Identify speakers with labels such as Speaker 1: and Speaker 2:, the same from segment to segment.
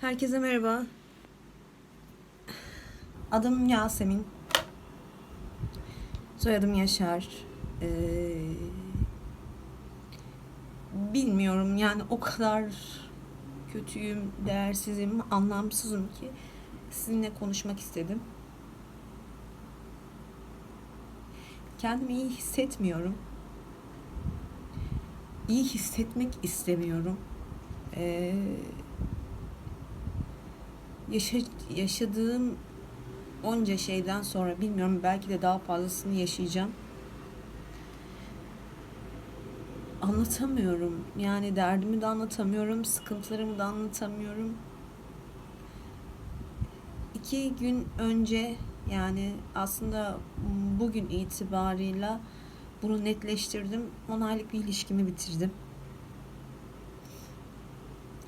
Speaker 1: Herkese merhaba. Adım Yasemin. Soyadım Yaşar. Ee, bilmiyorum yani o kadar kötüyüm, değersizim, anlamsızım ki sizinle konuşmak istedim. Kendimi iyi hissetmiyorum. İyi hissetmek istemiyorum. Ee, yaşa- yaşadığım onca şeyden sonra bilmiyorum belki de daha fazlasını yaşayacağım. Anlatamıyorum. Yani derdimi de anlatamıyorum, sıkıntılarımı da anlatamıyorum. İki gün önce yani aslında bugün itibarıyla bunu netleştirdim. 10 aylık bir ilişkimi bitirdim.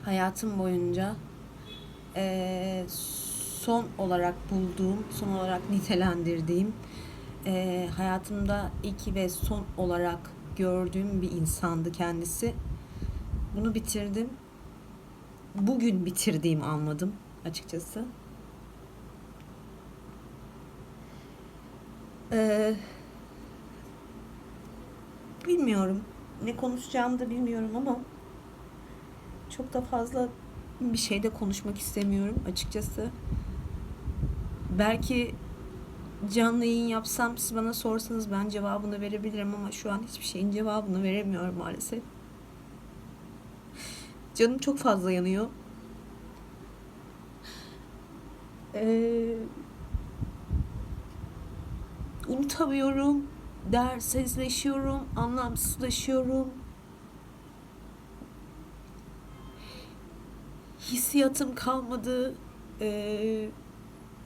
Speaker 1: Hayatım boyunca eee, son olarak bulduğum, son olarak nitelendirdiğim, eee, hayatımda ilk ve son olarak gördüğüm bir insandı kendisi. Bunu bitirdim. Bugün bitirdiğimi anladım açıkçası. Eee, bilmiyorum. Ne konuşacağımı da bilmiyorum ama çok da fazla bir şeyde konuşmak istemiyorum açıkçası. Belki canlı yayın yapsam siz bana sorsanız ben cevabını verebilirim ama şu an hiçbir şeyin cevabını veremiyorum maalesef. Canım çok fazla yanıyor. Ee, unutamıyorum, değersizleşiyorum, anlamsızlaşıyorum. Hissiyatım kalmadı. Ee,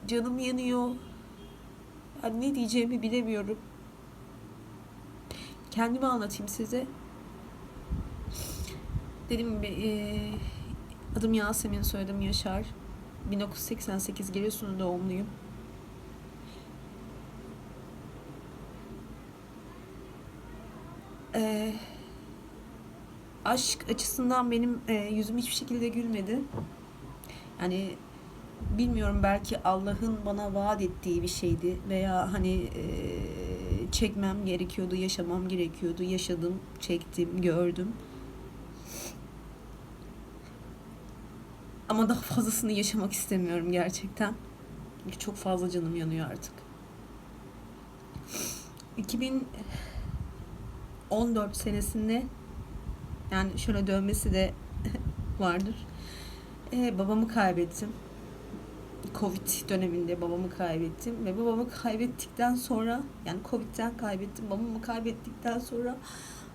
Speaker 1: canım yanıyor. Ben ne diyeceğimi bilemiyorum. Kendimi anlatayım size. Dedim ee, adım Yasemin, soyadım Yaşar. 1988 Giresun doğumluyum. Ee, aşk açısından benim e, yüzüm hiçbir şekilde gülmedi. Yani bilmiyorum belki Allah'ın bana vaat ettiği bir şeydi veya hani e, çekmem gerekiyordu, yaşamam gerekiyordu. Yaşadım, çektim, gördüm. Ama daha fazlasını yaşamak istemiyorum gerçekten. Çünkü çok fazla canım yanıyor artık. 2014 senesinde yani şöyle dövmesi de vardır. Ee, babamı kaybettim. Covid döneminde babamı kaybettim ve babamı kaybettikten sonra yani Covid'den kaybettim. Babamı kaybettikten sonra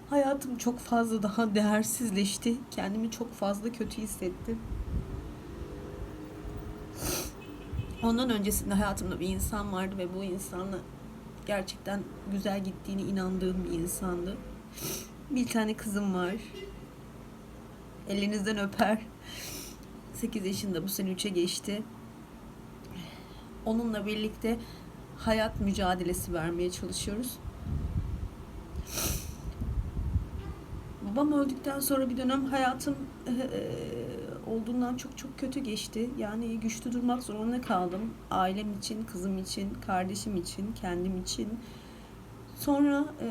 Speaker 1: hayatım çok fazla daha değersizleşti. Kendimi çok fazla kötü hissettim. Ondan öncesinde hayatımda bir insan vardı ve bu insanla gerçekten güzel gittiğini inandığım bir insandı. Bir tane kızım var. Elinizden öper. 8 yaşında bu sene 3'e geçti. Onunla birlikte hayat mücadelesi vermeye çalışıyoruz. Babam öldükten sonra bir dönem hayatım eee, olduğundan çok çok kötü geçti. Yani güçlü durmak zorunda kaldım. Ailem için, kızım için, kardeşim için, kendim için. Sonra eee,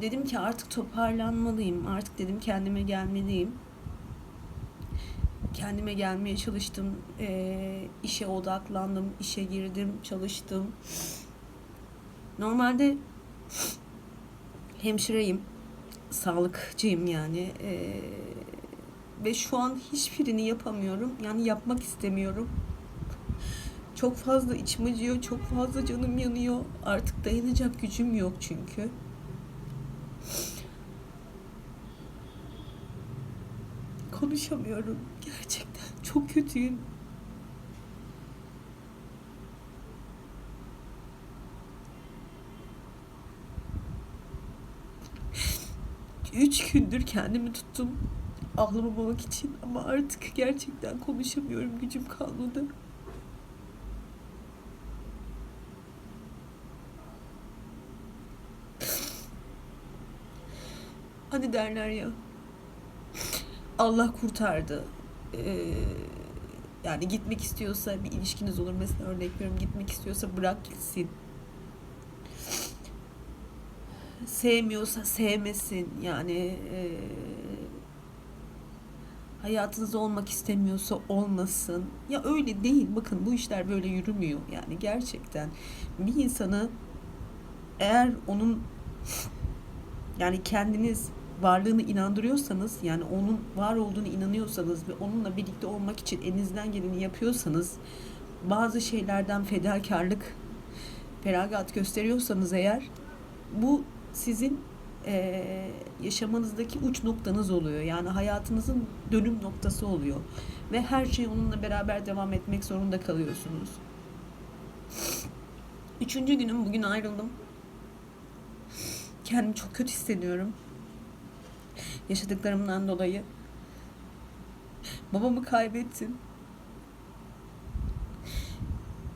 Speaker 1: dedim ki artık toparlanmalıyım. Artık dedim kendime gelmeliyim. Kendime gelmeye çalıştım. Eee, işe odaklandım. işe girdim, çalıştım. Normalde hemşireyim. Sağlıkçıyım yani. Eee, ve şu an hiçbirini yapamıyorum. Yani yapmak istemiyorum. Çok fazla içim acıyor, çok fazla canım yanıyor. Artık dayanacak gücüm yok çünkü. Konuşamıyorum. Gerçekten çok kötüyüm. Üç gündür kendimi tuttum ağlamamak için ama artık gerçekten konuşamıyorum. Gücüm kalmadı. Hani derler ya Allah kurtardı. e, yani gitmek istiyorsa bir ilişkiniz olur mesela örnek veriyorum gitmek istiyorsa bırak gitsin. Sevmiyorsa sevmesin yani e, hayatınızda olmak istemiyorsa olmasın. Ya öyle değil. Bakın bu işler böyle yürümüyor. Yani gerçekten bir insanı eğer onun yani kendiniz varlığını inandırıyorsanız yani onun var olduğunu inanıyorsanız ve onunla birlikte olmak için elinizden geleni yapıyorsanız bazı şeylerden fedakarlık feragat gösteriyorsanız eğer bu sizin eee, yaşamanızdaki uç noktanız oluyor. Yani hayatınızın dönüm noktası oluyor. Ve her şey onunla beraber devam etmek zorunda kalıyorsunuz. Üçüncü günüm bugün ayrıldım. Kendimi çok kötü hissediyorum. Yaşadıklarımdan dolayı. Babamı kaybettim.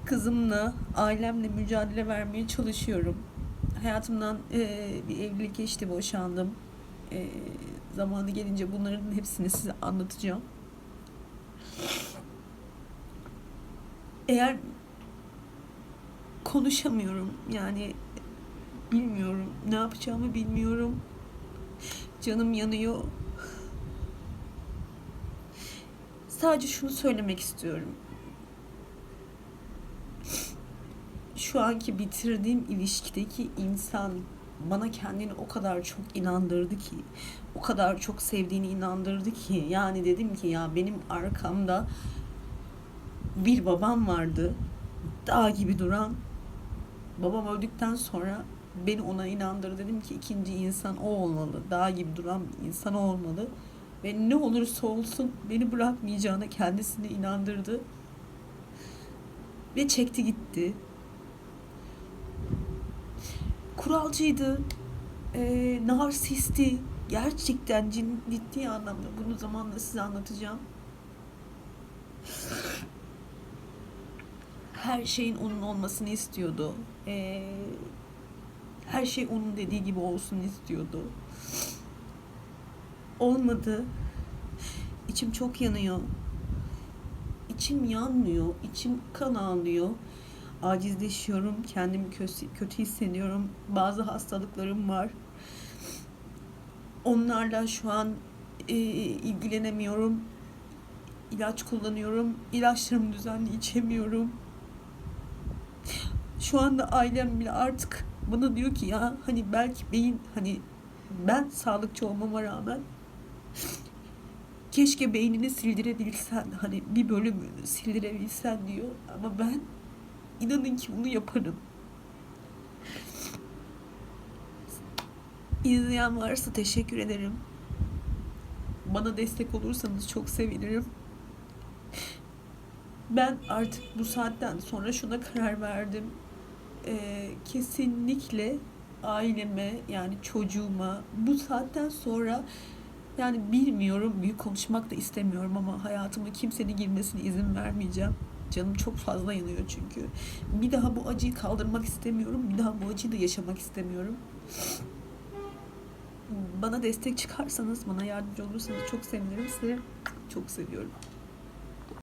Speaker 1: Kızımla, ailemle mücadele vermeye çalışıyorum. Hayatımdan eee, bir evlilik geçti, boşandım. Eee, zamanı gelince bunların hepsini size anlatacağım. Eğer konuşamıyorum yani bilmiyorum ne yapacağımı bilmiyorum. Canım yanıyor. Sadece şunu söylemek istiyorum. Şu anki bitirdiğim ilişkideki insan bana kendini o kadar çok inandırdı ki, o kadar çok sevdiğini inandırdı ki, yani dedim ki ya benim arkamda bir babam vardı, dağ gibi duran. Babam öldükten sonra beni ona inandırdı. Dedim ki ikinci insan o olmalı. Dağ gibi duran bir insan olmalı. Ve ne olursa olsun beni bırakmayacağına kendisini inandırdı. Ve çekti gitti. Kuralcıydı. Ee, narsisti. Gerçekten ciddi anlamda. Bunu zamanla size anlatacağım. Her şeyin onun olmasını istiyordu. Ee, her şey onun dediği gibi olsun istiyordu. Olmadı. İçim çok yanıyor. İçim yanmıyor. İçim kan ağlıyor. Acizleşiyorum. Kendimi kötü, hissediyorum. Bazı hastalıklarım var. Onlarla şu an e, ilgilenemiyorum. İlaç kullanıyorum. İlaçlarımı düzenli içemiyorum. Şu anda ailem bile artık bana diyor ki ya hani belki beyin hani ben sağlıkçı olmama rağmen keşke beynini sildirebilsen hani bir bölümünü sildirebilsen diyor ama ben inanın ki bunu yaparım. İzleyen varsa teşekkür ederim. Bana destek olursanız çok sevinirim. Ben artık bu saatten sonra şuna karar verdim. Ee, kesinlikle aileme yani çocuğuma bu saatten sonra yani bilmiyorum büyük konuşmak da istemiyorum ama hayatıma kimsenin girmesine izin vermeyeceğim. Canım çok fazla yanıyor çünkü. Bir daha bu acıyı kaldırmak istemiyorum. Bir daha bu acıyı da yaşamak istemiyorum. Bana destek çıkarsanız, bana yardımcı olursanız çok sevinirim. Sizi çok seviyorum.